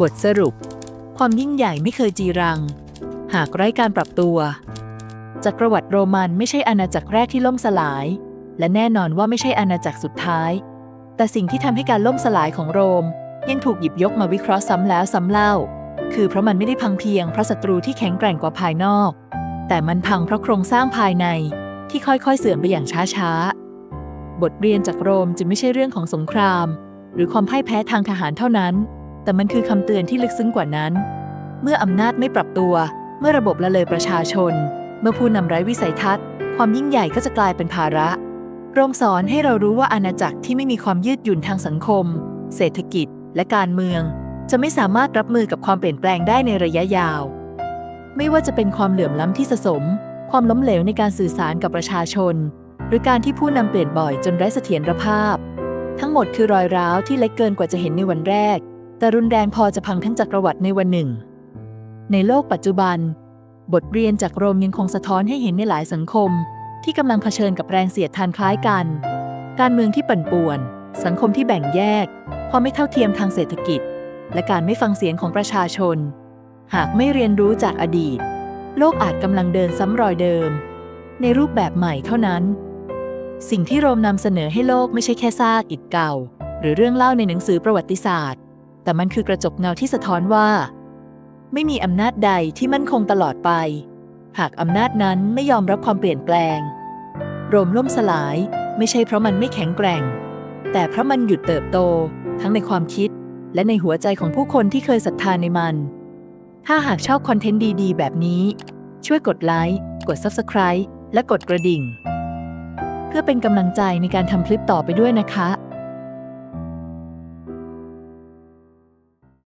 บทสรุป ความยิ่งใหญ่ไม่เคยจีรัง หากไร้การปรับตัว จักรวรรดิโรมันไม่ใช่อาณาจักรแรกที่ล่มสลาย และแน่นอนว่าไม่ใช่อาณาจักรสุดท้าย แต่สิ่งที่ทำให้การล่มสลายของโรม ยังถูกหยิบยกมาวิเคราะห์ซ้ำแล้วซ้ำเล่า คือเพราะมันไม่ได้พังเพียงเพราะศัตรูที่แข็งแกร่งกว่าภายนอก แต่มันพังเพราะโครงสร้างภายในที่ค่อยๆเสื่อมไปอย่างช้าๆ บทเรียนจากโรมจึงไม่ใช่เรื่องของสงคราม หรือความพ่ายแพ้ทางทหารเท่านั้น แต่มันคือคำเตือนที่ลึกซึ้งกว่านั้น เมื่ออำนาจไม่ปรับตัว เมื่อระบบละเลยประชาชน เมื่อผู้นำไร้วิสัยทัศน์ ความยิ่งใหญ่ก็จะกลายเป็นภาระ โรงสอนให้เรารู้ว่าอาณาจักรที่ไม่มีความยืดหยุ่นทางสังคม เศรษฐกิจ และการเมือง จะไม่สามารถรับมือกับความเปลี่ยนแปลงได้ในระยะยาว ไม่ว่าจะเป็นความเหลื่อมล้ำที่สะสม ความล้มเหลวในการสื่อสารกับประชาชน หรือการที่ผู้นำเปลี่ยนบ่อยจนไร้เสถียรภาพ ทั้งหมดคือรอยร้าวที่เล็กเกินกว่าจะเห็นในวันแรก แต่รุนแรงพอจะพังทั้งจักรวรรดิในวันหนึ่ง ในโลกปัจจุบัน บทเรียนจากโรมยังคงสะท้อนให้เห็นในหลายสังคม ที่กำลังเผชิญกับแรงเสียดทานคล้ายกัน การเมืองที่ปั่นป่วน สังคมที่แบ่งแยก ความไม่เท่าเทียมทางเศรษฐกิจ และการไม่ฟังเสียงของประชาชน หากไม่เรียนรู้จากอดีต โลกอาจกำลังเดินซ้ำรอยเดิม ในรูปแบบใหม่เท่านั้น สิ่งที่โรมนำเสนอให้โลกไม่ใช่แค่ซากอิฐเก่า หรือเรื่องเล่าในหนังสือประวัติศาสตร์ แต่มันคือกระจกเงาที่สะท้อนว่า ไม่มีอำนาจใดที่มั่นคงตลอดไป หากอำนาจนั้นไม่ยอมรับความเปลี่ยนแปลง โรมล่มสลายไม่ใช่เพราะมันไม่แข็งแกร่ง แต่เพราะมันหยุดเติบโต ทั้งในความคิด และในหัวใจของผู้คนที่เคยศรัทธาในมัน ถ้าหากชอบคอนเทนต์ดีๆ แบบนี้ ช่วยกดไลค์กด Subscribe และกดกระดิ่ง เพื่อเป็นกำลังใจในการทำคลิปต่อไปด้วยนะคะ